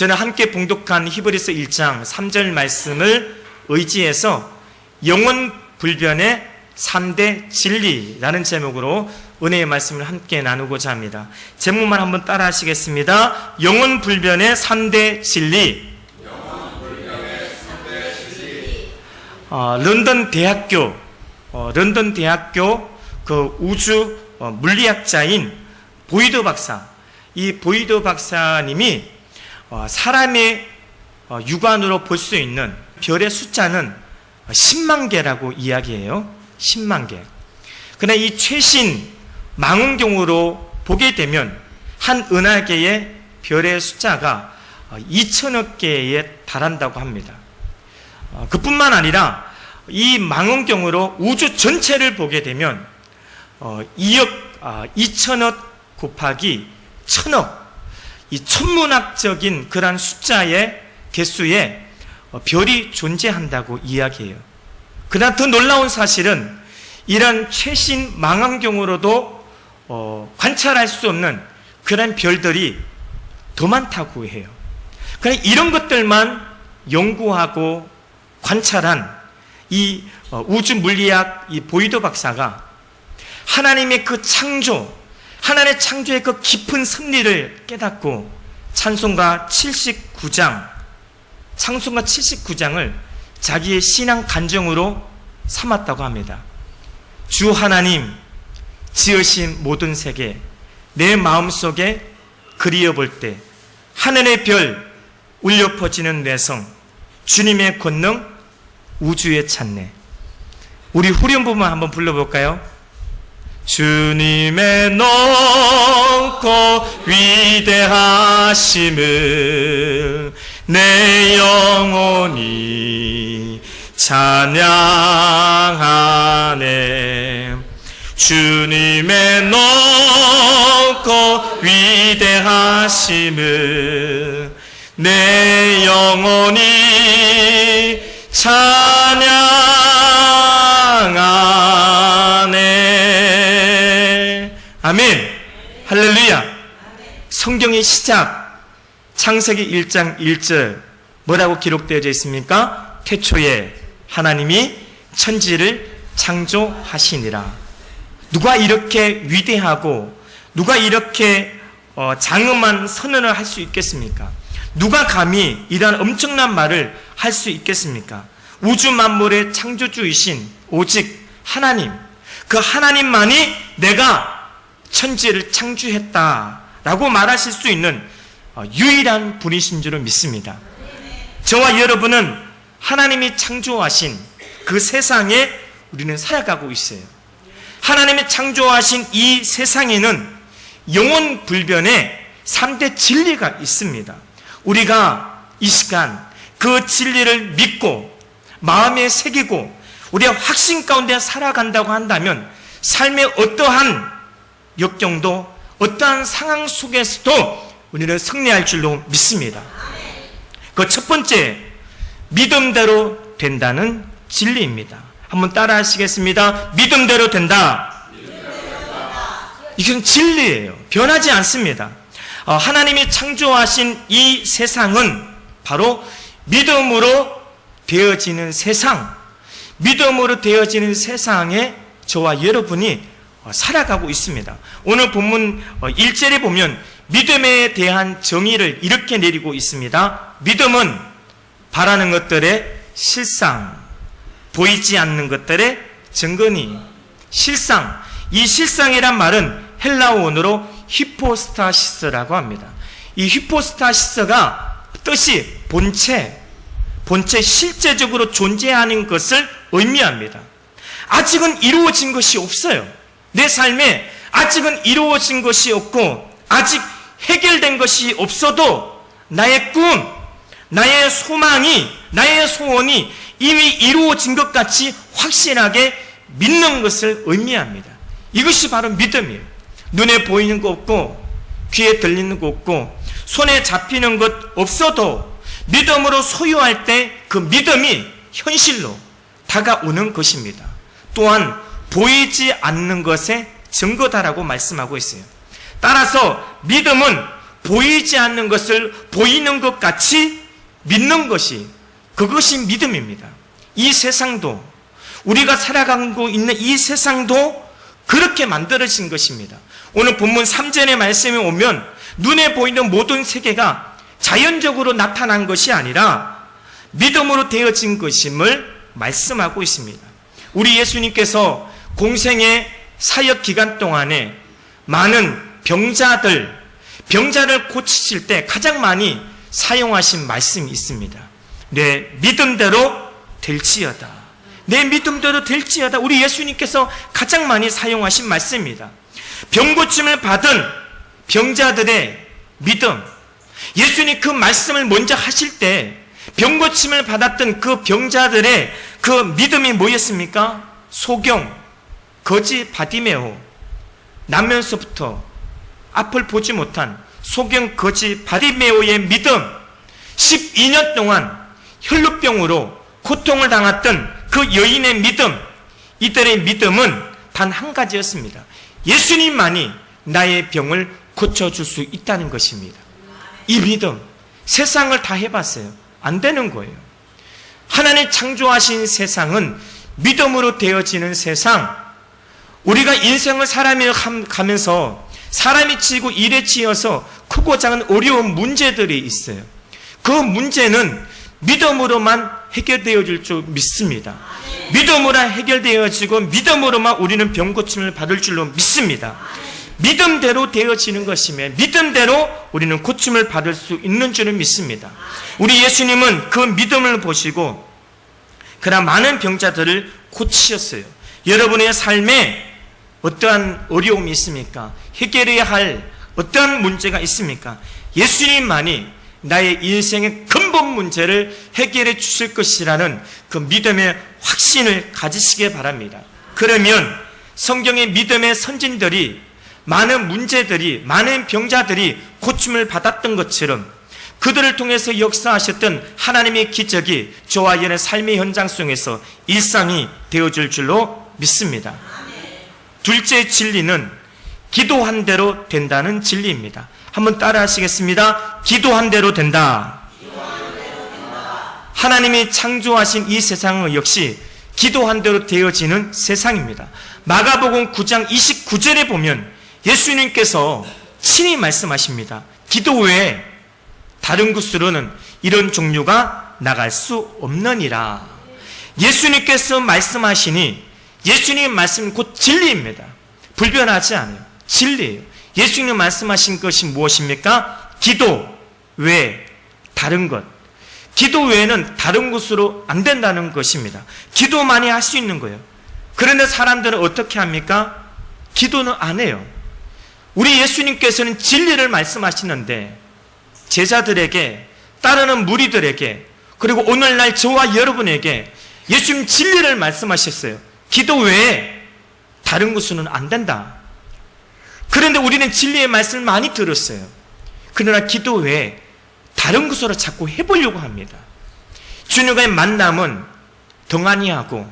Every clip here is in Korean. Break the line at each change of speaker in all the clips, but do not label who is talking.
저는 함께 봉독한 히브리서 1장 3절 말씀을 의지해서 영원 불변의 3대 진리라는 제목으로 은혜의 말씀을 함께 나누고자 합니다. 제목만 한번 따라 하시겠습니다. 영원 불변의 3대 진리. 어, 런던 대학교, 어, 런던 대학교 그 우주 어, 물리학자인 보이드 박사, 이 보이드 박사님이 어, 사람의 어, 육안으로 볼 수 있는 별의 숫자는 10만 개라고 이야기해요. 10만 개. 그러나 이 최신 망원경으로 보게 되면 한 은하계의 별의 숫자가 2천억 개에 달한다고 합니다. 어, 그뿐만 아니라 이 망원경으로 우주 전체를 보게 되면 어, 2억, 아, 2천억 곱하기 천억 이 천문학적인 그러한 숫자의 개수에 어, 별이 존재한다고 이야기해요. 그러나 더 놀라운 사실은 이런 최신 망원경으로도 어, 관찰할 수 없는 그런 별들이 더 많다고 해요. 그냥 이런 것들만 연구하고 관찰한 이 어, 우주 물리학 이 보이더 박사가 하나님의 그 창조, 하나님의 창조의 그 깊은 섭리를 깨닫고 찬송가 79장, 찬송가 79장을 자기의 신앙 간정으로 삼았다고 합니다. 주 하나님 지으신 모든 세계 내 마음속에 그리어 볼 때 하늘의 별 울려 퍼지는 내성 주님의 권능 우주에 찾네. 우리 후렴 부분 한번 불러볼까요? 주님의 높고 위대하심을 내 영혼이 찬양하네. 주님 의 높고 위대하심을 내 영혼이 찬양하네. 아멘. 할렐루야. 성경의 시작. 창세기 1장 1절. 뭐라고 기록되어져 있습니까? 태초에 하나님이 천지를 창조하시니라. 누가 이렇게 위대하고 누가 이렇게 어, 장엄한 선언을 할 수 있겠습니까? 누가 감히 이러한 엄청난 말을 할 수 있겠습니까? 우주 만물의 창조주이신 오직 하나님, 그 하나님만이 내가 천지를 창조했다라고 말하실 수 있는 어, 유일한 분이신 줄을 믿습니다. 저와 여러분은 하나님이 창조하신 그 세상에 우리는 살아가고 있어요. 하나님이 창조하신 이 세상에는 영원 불변의 3대 진리가 있습니다. 우리가 이 시간 그 진리를 믿고 마음에 새기고 우리가 확신 가운데 살아간다고 한다면 삶의 어떠한 역경도 어떠한 상황 속에서도 우리는 승리할 줄로 믿습니다. 그 첫 번째 믿음대로 된다는 진리입니다. 한번 따라 하시겠습니다. 믿음대로 된다. 이건 진리예요. 변하지 않습니다. 어, 하나님이 창조하신 이 세상은 바로 믿음으로 되어지는 세상, 믿음으로 되어지는 세상에 저와 여러분이 어, 살아가고 있습니다. 오늘 본문 1절에 보면 믿음에 대한 정의를 이렇게 내리고 있습니다. 믿음은 바라는 것들의 실상, 보이지 않는 것들의 증거니, 실상, 이 실상이란 말은 헬라어원으로 히포스타시스라고 합니다. 이 히포스타시스가 뜻이 본체, 본체 실제적으로 존재하는 것을 의미합니다. 아직은 이루어진 것이 없어요. 내 삶에 아직은 이루어진 것이 없고 아직 해결된 것이 없어도 나의 꿈, 나의 소망이, 나의 소원이 이미 이루어진 것 같이 확실하게 믿는 것을 의미합니다. 이것이 바로 믿음이에요. 눈에 보이는 거 없고 귀에 들리는 것 없고 손에 잡히는 것 없어도 믿음으로 소유할 때 그 믿음이 현실로 다가오는 것입니다. 또한 보이지 않는 것의 증거다라고 말씀하고 있어요. 따라서 믿음은 보이지 않는 것을 보이는 것 같이 믿는 것이 그것이 믿음입니다. 이 세상도 우리가 살아가고 있는 이 세상도 그렇게 만들어진 것입니다. 오늘 본문 3절의 말씀에 오면 눈에 보이는 모든 세계가 자연적으로 나타난 것이 아니라 믿음으로 되어진 것임을 말씀하고 있습니다. 우리 예수님께서 공생의 사역 기간 동안에 많은 병자들, 병자를 고치실 때 가장 많이 사용하신 말씀이 있습니다. 내 믿음대로 될지어다. 내 믿음대로 될지어다. 우리 예수님께서 가장 많이 사용하신 말씀입니다. 병 고침을 받은 병자들의 믿음. 예수님 그 말씀을 먼저 하실 때 병 고침을 받았던 그 병자들의 그 믿음이 뭐였습니까? 소경, 거지 바디메오, 나면서부터 앞을 보지 못한 소경 거지 바디메오의 믿음, 12년 동안 혈루병으로 고통을 당했던 그 여인의 믿음, 이들의 믿음은 단 한 가지였습니다. 예수님만이 나의 병을 고쳐줄 수 있다는 것입니다. 이 믿음, 세상을 다 해봤어요. 안 되는 거예요. 하나님 창조하신 세상은 믿음으로 되어지는 세상, 우리가 인생을 살아며 가면서 사람이 치고 일에 치여서 크고 작은 어려운 문제들이 있어요. 그 문제는 믿음으로만 해결되어질 줄 믿습니다. 믿음으로 해결되어지고 믿음으로만 우리는 병 고침을 받을 줄로 믿습니다. 믿음대로 되어지는 것이며 믿음대로 우리는 고침을 받을 수 있는 줄을 믿습니다. 우리 예수님은 그 믿음을 보시고 그러나 많은 병자들을 고치셨어요. 여러분의 삶에 어떠한 어려움이 있습니까? 해결해야 할 어떠한 문제가 있습니까? 예수님만이 나의 인생의 근본 문제를 해결해 주실 것이라는 그 믿음의 확신을 가지시기 바랍니다. 그러면 성경의 믿음의 선진들이 많은 문제들이, 많은 병자들이 고침을 받았던 것처럼 그들을 통해서 역사하셨던 하나님의 기적이 저와 여러분의 삶의 현장 속에서 일상이 되어줄 줄로 믿습니다. 둘째 진리는 기도한 대로 된다는 진리입니다. 한번 따라 하시겠습니다. 기도한 대로 된다. 하나님이 창조하신 이 세상은 역시 기도한 대로 되어지는 세상입니다. 마가복음 9장 29절에 보면 예수님께서 친히 말씀하십니다. 기도 외에 다른 곳으로는 이런 종류가 나갈 수 없느니라. 예수님께서 말씀하시니 예수님 말씀 곧 진리입니다. 불변하지 않아요. 진리예요. 예수님 말씀하신 것이 무엇입니까? 기도 외 다른 것. 기도 외에는 다른 곳으로 안 된다는 것입니다. 기도만이 할 수 있는 거예요. 그런데 사람들은 어떻게 합니까? 기도는 안 해요. 우리 예수님께서는 진리를 말씀하시는데 제자들에게 따르는 무리들에게 그리고 오늘날 저와 여러분에게 예수님 진리를 말씀하셨어요. 기도 외에 다른 곳은 안 된다. 그런데 우리는 진리의 말씀을 많이 들었어요. 그러나 기도 외에 다른 곳으로 자꾸 해보려고 합니다. 주님과의 만남은 동안이하고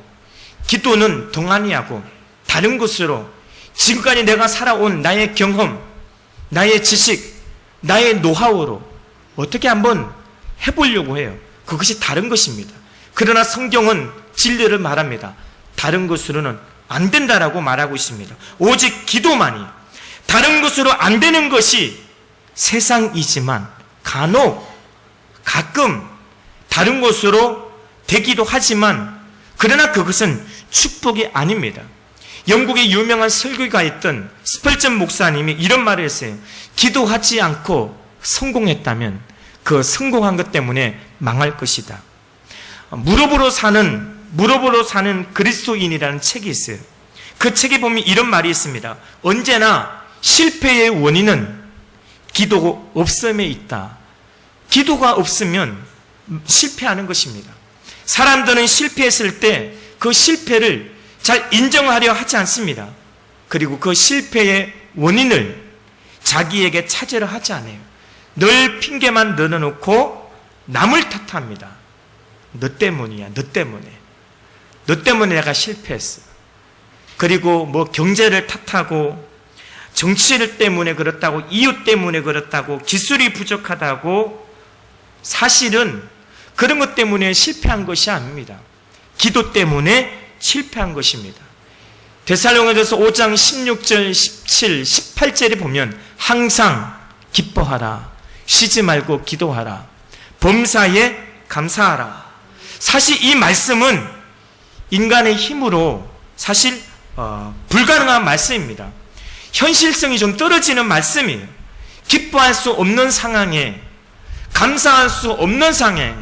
기도는 동안이하고 다른 곳으로 지금까지 내가 살아온 나의 경험, 나의 지식, 나의 노하우로 어떻게 한번 해보려고 해요. 그것이 다른 것입니다. 그러나 성경은 진리를 말합니다. 다른 것으로는 안 된다라고 말하고 있습니다. 오직 기도만이 다른 것으로 안 되는 것이 세상이지만 간혹 가끔 다른 것으로 되기도 하지만 그러나 그것은 축복이 아닙니다. 영국의 유명한 설교가 있던 스펄전 목사님이 이런 말을 했어요. 기도하지 않고 성공했다면 그 성공한 것 때문에 망할 것이다. 무릎으로 사는 무릎으로 사는 그리스도인이라는 책이 있어요. 그 책에 보면 이런 말이 있습니다. 언제나 실패의 원인은 기도 없음에 있다. 기도가 없으면 실패하는 것입니다. 사람들은 실패했을 때 그 실패를 잘 인정하려 하지 않습니다. 그리고 그 실패의 원인을 자기에게 차지를 하지 않아요. 늘 핑계만 늘어놓고 남을 탓합니다. 너 때문이야, 너 때문에. 너 때문에 내가 실패했어. 그리고 뭐 경제를 탓하고 정치를 때문에 그렇다고 이웃 때문에 그렇다고 기술이 부족하다고 사실은 그런 것 때문에 실패한 것이 아닙니다. 기도 때문에 실패한 것입니다. 데살로니가서 5장 16절, 17, 18절에 보면 항상 기뻐하라. 쉬지 말고 기도하라. 범사에 감사하라. 사실 이 말씀은 인간의 힘으로 사실 어, 불가능한 말씀입니다. 현실성이 좀 떨어지는 말씀이에요. 기뻐할 수 없는 상황에 감사할 수 없는 상황에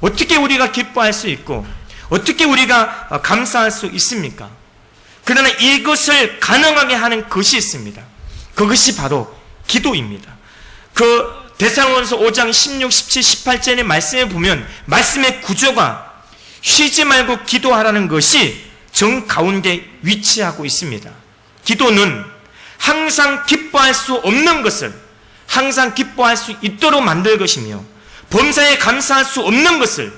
어떻게 우리가 기뻐할 수 있고 어떻게 우리가 어, 감사할 수 있습니까? 그러나 이것을 가능하게 하는 것이 있습니다. 그것이 바로 기도입니다. 그 대상원서 5장 16, 17, 18절의 말씀에 보면 말씀의 구조가 쉬지 말고 기도하라는 것이 정 가운데 위치하고 있습니다. 기도는 항상 기뻐할 수 없는 것을 항상 기뻐할 수 있도록 만들 것이며 범사에 감사할 수 없는 것을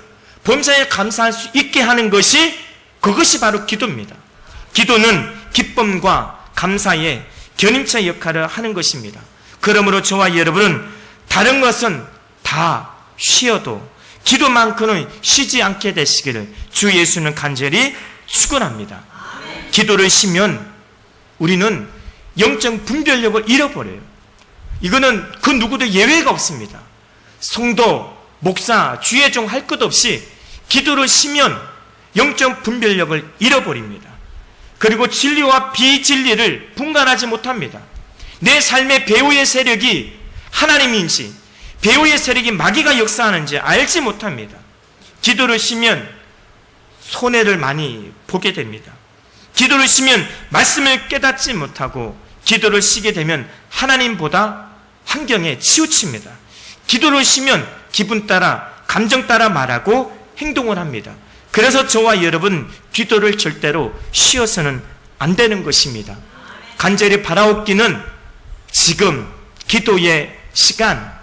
범사에 감사할 수 있게 하는 것이 그것이 바로 기도입니다. 기도는 기쁨과 감사의 견인차 역할을 하는 것입니다. 그러므로 저와 여러분은 다른 것은 다 쉬어도 기도만큼은 쉬지 않게 되시기를 주 예수는 간절히 축원합니다. 기도를 쉬면 우리는 영적 분별력을 잃어버려요. 이거는 그 누구도 예외가 없습니다. 성도, 목사, 주의종 할 것 없이 기도를 쉬면 영적 분별력을 잃어버립니다. 그리고 진리와 비진리를 분간하지 못합니다. 내 삶의 배우의 세력이 하나님인지 배우의 세력이 마귀가 역사하는지 알지 못합니다. 기도를 쉬면 손해를 많이 보게 됩니다. 기도를 쉬면 말씀을 깨닫지 못하고 기도를 쉬게 되면 하나님보다 환경에 치우칩니다. 기도를 쉬면 기분 따라 감정 따라 말하고 행동을 합니다. 그래서 저와 여러분 기도를 절대로 쉬어서는 안 되는 것입니다. 간절히 바라옵기는 지금 기도의 시간,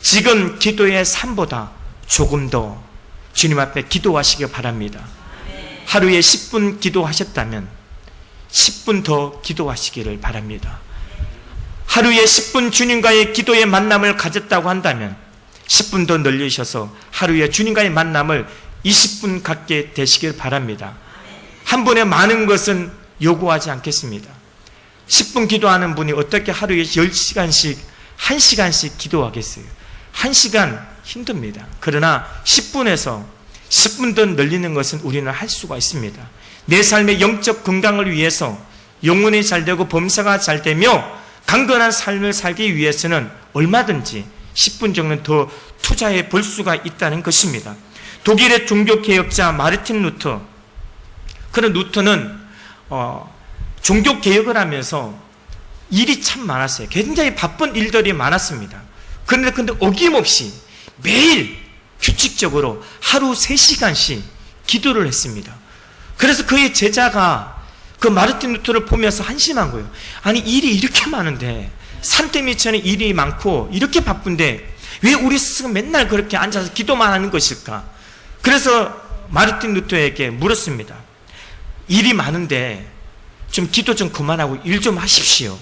지금 기도의 삶보다 조금 더 주님 앞에 기도하시기 바랍니다. 하루에 10분 기도하셨다면 10분 더 기도하시기를 바랍니다. 하루에 10분 주님과의 기도의 만남을 가졌다고 한다면 10분 더 늘리셔서 하루에 주님과의 만남을 20분 갖게 되시길 바랍니다. 한 번에 많은 것은 요구하지 않겠습니다. 10분 기도하는 분이 어떻게 하루에 10시간씩, 1시간씩 기도하겠어요? 1시간 힘듭니다. 그러나 10분에서 10분 더 늘리는 것은 우리는 할 수가 있습니다. 내 삶의 영적 건강을 위해서 영혼이 잘 되고 범사가 잘 되며 강건한 삶을 살기 위해서는 얼마든지 10분 정도는 더 투자해 볼 수가 있다는 것입니다. 독일의 종교개혁자 마르틴 루터 그런 루터는 어, 종교개혁을 하면서 일이 참 많았어요. 굉장히 바쁜 일들이 많았습니다. 그런데 근데 어김없이 매일 규칙적으로 하루 3시간씩 기도를 했습니다. 그래서 그의 제자가 그 마르틴 루터를 보면서 한심한 거예요. 아니 일이 이렇게 많은데 산더미처럼 일이 많고 이렇게 바쁜데 왜 우리 스스로 맨날 그렇게 앉아서 기도만 하는 것일까? 그래서 마르틴 루터에게 물었습니다. 일이 많은데 좀 기도 좀 그만하고 일 좀 하십시오.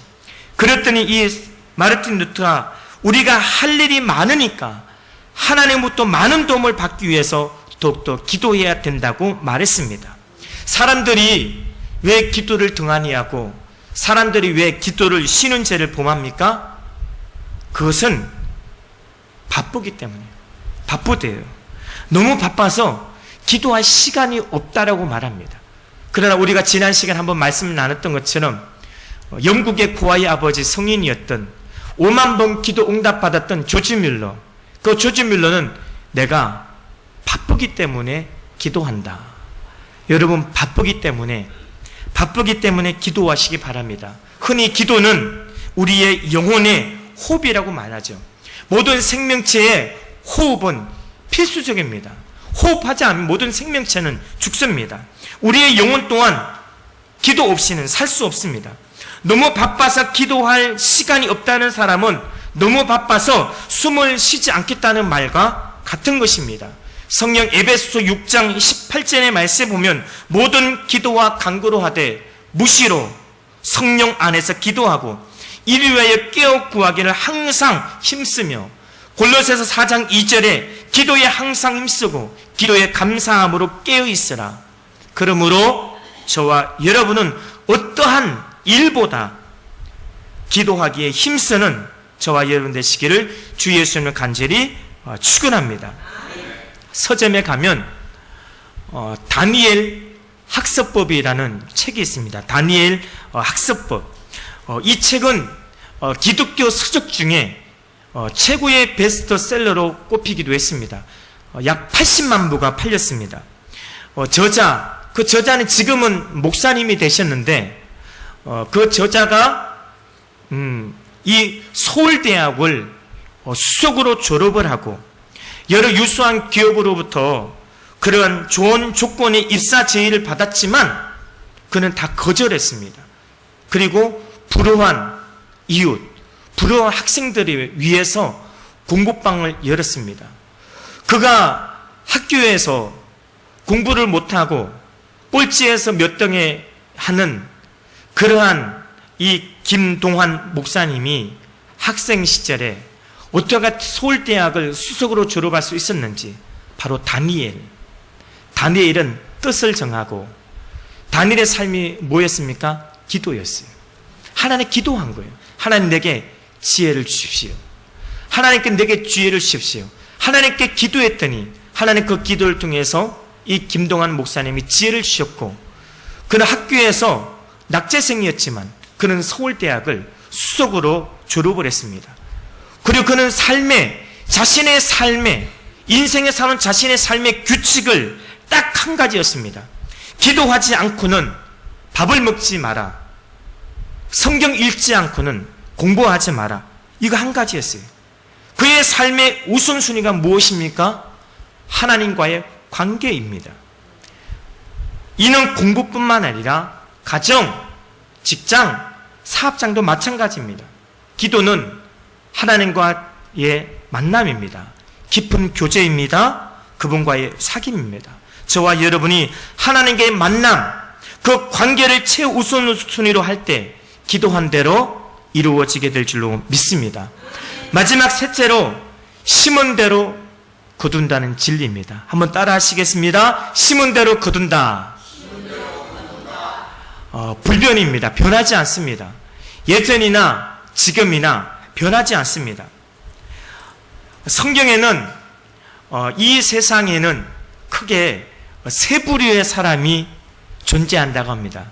그랬더니 이 마르틴 루터가 우리가 할 일이 많으니까 하나님부터 많은 도움을 받기 위해서 더욱더 기도해야 된다고 말했습니다. 사람들이 왜 기도를 등한히 하고 사람들이 왜 기도를 쉬는 죄를 범합니까? 그것은 바쁘기 때문이에요. 바쁘대요. 너무 바빠서 기도할 시간이 없다라고 말합니다. 그러나 우리가 지난 시간 한번 말씀 나눴던 것처럼 영국의 고아의 아버지 성인이었던 5만 번 기도 응답받았던 조지 뮬러. 그 조지 뮬러는 내가 바쁘기 때문에 기도한다. 여러분 바쁘기 때문에 바쁘기 때문에 기도하시기 바랍니다. 흔히 기도는 우리의 영혼의 호흡이라고 말하죠. 모든 생명체의 호흡은 필수적입니다. 호흡하지 않으면 모든 생명체는 죽습니다. 우리의 영혼 또한 기도 없이는 살 수 없습니다. 너무 바빠서 기도할 시간이 없다는 사람은 너무 바빠서 숨을 쉬지 않겠다는 말과 같은 것입니다. 성령 에베소서 6장 18절의 말씀에 보면 모든 기도와 간구로 하되 무시로 성령 안에서 기도하고 이를 위하여 깨어 구하기를 항상 힘쓰며 골로새서 4장 2절에 기도에 항상 힘쓰고 기도에 감사함으로 깨어 있으라. 그러므로 저와 여러분은 어떠한 일보다 기도하기에 힘쓰는 저와 여러분 되시기를 주 예수님을 간절히 어, 축원합니다. 서점에 가면 어, 다니엘 학습법이라는 책이 있습니다. 다니엘 어, 학습법. 어, 이 책은 어, 기독교 서적 중에 어, 최고의 베스트셀러로 꼽히기도 했습니다. 어, 약 80만 부가 팔렸습니다. 어, 저자, 그 저자는 지금은 목사님이 되셨는데, 어, 그 저자가, 음, 이 서울대학을 어, 수석으로 졸업을 하고, 여러 유수한 기업으로부터 그런 좋은 조건의 입사 제의를 받았지만, 그는 다 거절했습니다. 그리고 불우한 이웃, 불우한 학생들을 위해서 공부방을 열었습니다. 그가 학교에서 공부를 못하고 꼴찌에서 몇 등에 하는 그러한 이 김동환 목사님이 학생 시절에 어떻게 서울대학을 수석으로 졸업할 수 있었는지 바로 다니엘. 다니엘은 뜻을 정하고 다니엘의 삶이 뭐였습니까? 기도였어요. 하나님 기도한 거예요. 하나님 내게 지혜를 주십시오. 하나님께 내게 지혜를 주십시오. 하나님께 기도했더니 하나님 그 기도를 통해서 이 김동환 목사님이 지혜를 주셨고 그는 학교에서 낙제생이었지만 그는 서울대학을 수석으로 졸업을 했습니다. 그리고 그는 삶에 자신의 삶에 인생에 사는 자신의 삶의 규칙을 딱 한 가지였습니다. 기도하지 않고는 밥을 먹지 마라. 성경 읽지 않고는 공부하지 마라. 이거 한 가지였어요. 그의 삶의 우선순위가 무엇입니까? 하나님과의 관계입니다. 이는 공부뿐만 아니라 가정, 직장, 사업장도 마찬가지입니다. 기도는 하나님과의 만남입니다. 깊은 교제입니다. 그분과의 사귐입니다. 저와 여러분이 하나님과의 만남, 그 관계를 최우선 순위로 할 때 기도한 대로 이루어지게 될 줄로 믿습니다. 마지막 셋째로 심은 대로 거둔다는 진리입니다. 한번 따라 하시겠습니다. 심은 대로 거둔다. 어, 불변입니다. 변하지 않습니다. 예전이나 지금이나 변하지 않습니다. 성경에는 어, 이 세상에는 크게 세 부류의 사람이 존재한다고 합니다.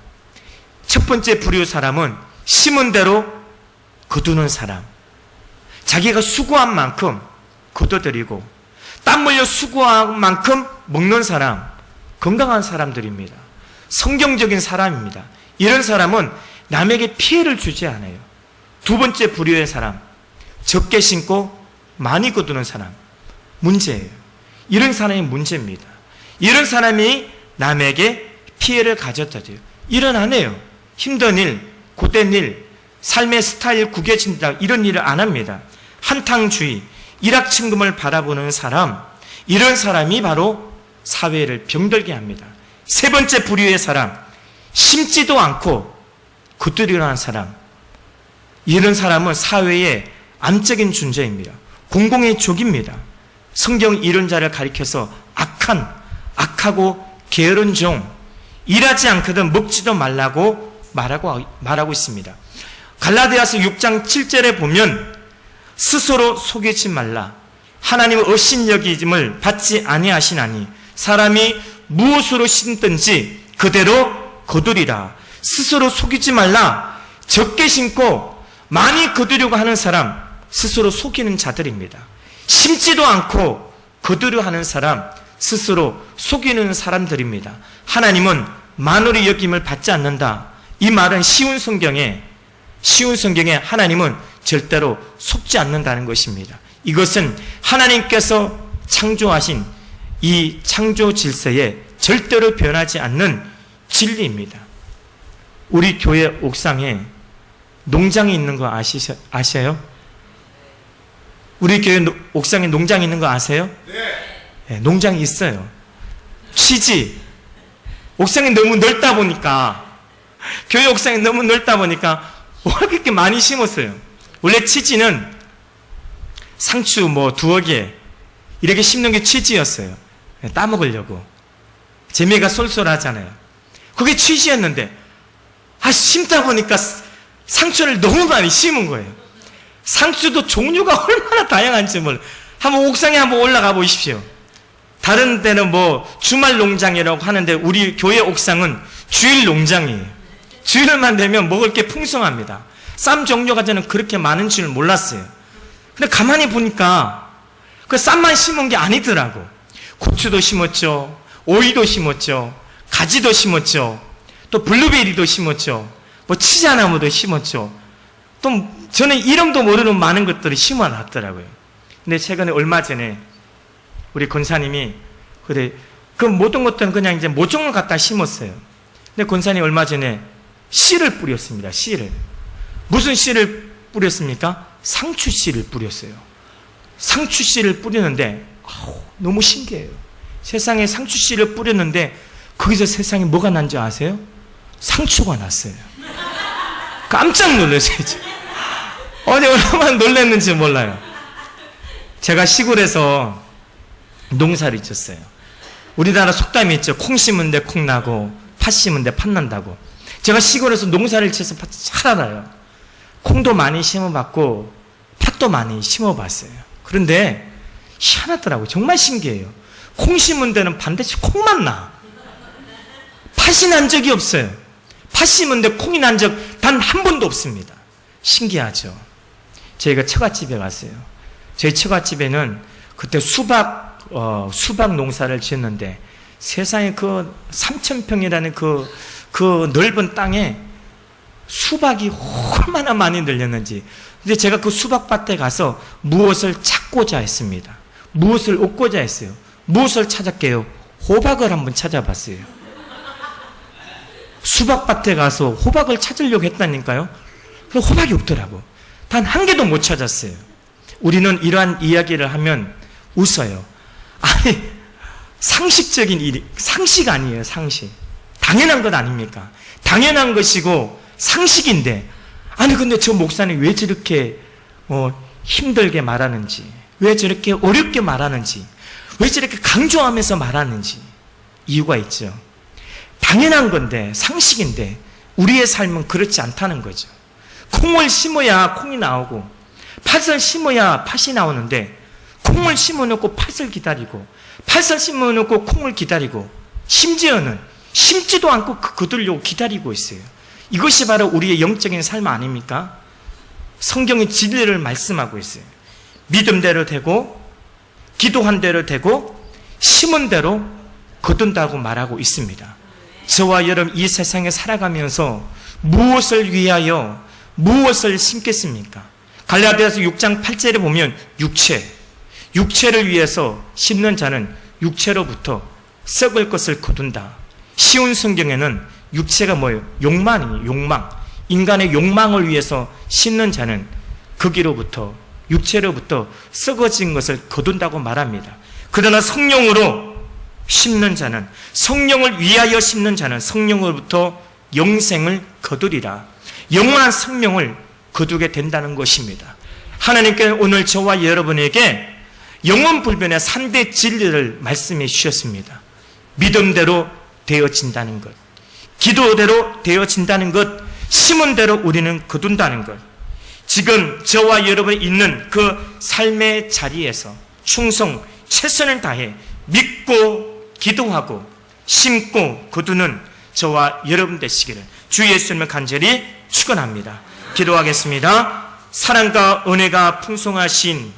첫 번째 부류 사람은 심은 대로 거두는 사람. 자기가 수고한 만큼 거둬들이고 땀 흘려 수고한 만큼 먹는 사람, 건강한 사람들입니다. 성경적인 사람입니다. 이런 사람은 남에게 피해를 주지 않아요. 두 번째 부류의 사람, 적게 신고 많이 거두는 사람, 문제예요. 이런 사람이 문제입니다. 이런 사람이 남에게 피해를 가졌다 돼요. 일은 안 해요. 힘든 일, 고된 일, 삶의 스타일 구겨진다 이런 일을 안 합니다. 한탕주의, 일확천금을 바라보는 사람, 이런 사람이 바로 사회를 병들게 합니다. 세 번째 부류의 사람, 심지도 않고 굿들이라는 는 사람, 이런 사람은 사회의 암적인 존재입니다. 공공의 족입니다. 성경 이런 자를 가리켜서 악한, 악하고 게으른 종, 일하지 않거든 먹지도 말라고 말하고, 말하고 있습니다. 갈라디아서 6장 7절에 보면 스스로 속이지 말라. 하나님의 어신 여기짐을 받지 아니하시나니 사람이 무엇으로 신든지 그대로 거두리라. 스스로 속이지 말라. 적게 신고 많이 거두려고 하는 사람 스스로 속이는 자들입니다. 심지도 않고 거두려 하는 사람 스스로 속이는 사람들입니다. 하나님은 만월의 여김을 받지 않는다. 이 말은 쉬운 성경에 쉬운 성경에 하나님은 절대로 속지 않는다는 것입니다. 이것은 하나님께서 창조하신 이 창조 질서에 절대로 변하지 않는 진리입니다. 우리 교회 옥상에 농장이 있는 거 아시셔, 아셔요? 우리 교회 노- 옥상에 농장 있는 거 아세요? 네. 농장이 있어요. 취지. 옥상이 너무 넓다 보니까, 교회 옥상이 너무 넓다 보니까, 와, 그렇게 많이 심었어요. 원래 취지는 상추 뭐 두어 개, 이렇게 심는 게 취지였어요. 네, 따먹으려고. 재미가 쏠쏠하잖아요. 그게 취지였는데, 아, 심다 보니까 상추를 너무 많이 심은 거예요. 상추도 종류가 얼마나 다양한지 몰라. 한번 옥상에 한번 올라가 보십시오. 다른 데는 뭐 주말 농장이라고 하는데 우리 교회 옥상은 주일 농장이에요. 주일만 되면 먹을 게 풍성합니다. 쌈 종류가 저는 그렇게 많은 줄 몰랐어요. 근데 가만히 보니까 그 쌈만 심은 게 아니더라고. 고추도 심었죠. 오이도 심었죠. 가지도 심었죠. 또 블루베리도 심었죠. 뭐 치자나무도 심었죠. 또 저는 이름도 모르는 많은 것들을 심어놨더라고요. 근데 최근에 얼마 전에 우리 권사님이 그래 그 모든 것들은 그냥 이제 모종을 갖다 심었어요. 근데 권사님 얼마 전에 씨를 뿌렸습니다. 씨를 무슨 씨를 뿌렸습니까? 상추 씨를 뿌렸어요. 상추 씨를 뿌리는데 아우, 너무 신기해요. 세상에 상추 씨를 뿌렸는데 거기서 세상에 뭐가 난 줄 아세요? 상추가 났어요. 깜짝 놀랐어요. 어제 얼마나 놀랐는지 몰라요. 제가 시골에서 농사를 지었어요. 우리나라 속담이 있죠. 콩 심은 데 콩 나고 팥 심은 데 팥 난다고. 제가 시골에서 농사를 지어서 잘 알아요. 콩도 많이 심어봤고 팥도 많이 심어봤어요. 그런데 희한하더라고요. 정말 신기해요. 콩 심은 데는 반드시 콩만 나. 팥이 난 적이 없어요. 팥 심은 데 콩이 난 적 단 한 번도 없습니다. 신기하죠. 저희가 처갓집에 갔어요. 저희 처갓집에는 그때 수박, 어, 수박 농사를 지었는데 세상에 그 3,000평이라는 그, 그 넓은 땅에 수박이 얼마나 많이 늘렸는지. 근데 제가 그 수박밭에 가서 무엇을 찾고자 했습니다. 무엇을 얻고자 했어요. 무엇을 찾았게요? 호박을 한번 찾아봤어요. 수박밭에 가서 호박을 찾으려고 했다니까요. 그 호박이 없더라고. 단 한 개도 못 찾았어요. 우리는 이러한 이야기를 하면 웃어요. 아니, 상식적인 일이, 상식 아니에요, 상식. 당연한 것 아닙니까? 당연한 것이고 상식인데, 아니, 근데 저 목사님 왜 저렇게, 어, 힘들게 말하는지, 왜 저렇게 어렵게 말하는지, 왜 저렇게 강조하면서 말하는지, 이유가 있죠. 당연한 건데, 상식인데, 우리의 삶은 그렇지 않다는 거죠. 콩을 심어야 콩이 나오고, 팥을 심어야 팥이 나오는데, 콩을 심어놓고 팥을 기다리고, 팥을 심어놓고 콩을 기다리고, 심지어는 심지도 않고 그- 거두려고 기다리고 있어요. 이것이 바로 우리의 영적인 삶 아닙니까? 성경의 진리를 말씀하고 있어요. 믿음대로 되고, 기도한 대로 되고, 심은 대로 거둔다고 말하고 있습니다. 저와 여러분 이 세상에 살아가면서 무엇을 위하여 무엇을 심겠습니까? 갈라디아서 6장 8절에 보면 육체, 육체를 위해서 심는 자는 육체로부터 썩을 것을 거둔다. 쉬운 성경에는 육체가 뭐예요? 욕망이에요. 욕망. 인간의 욕망을 위해서 심는 자는 거기로부터 육체로부터 썩어진 것을 거둔다고 말합니다. 그러나 성령으로 심는 자는 성령을 위하여 심는 자는 성령으로부터 영생을 거두리라. 영원한 생명을 거두게 된다는 것입니다. 하나님께 오늘 저와 여러분에게 영원 불변의 3대 진리를 말씀해 주셨습니다. 믿음대로 되어진다는 것, 기도대로 되어진다는 것, 심은 대로 우리는 거둔다는 것. 지금 저와 여러분이 있는 그 삶의 자리에서 충성, 최선을 다해 믿고 기도하고 심고 거두는 저와 여러분 되시기를 주 예수님을 간절히 축원합니다. 기도하겠습니다. 사랑과 은혜가 풍성하신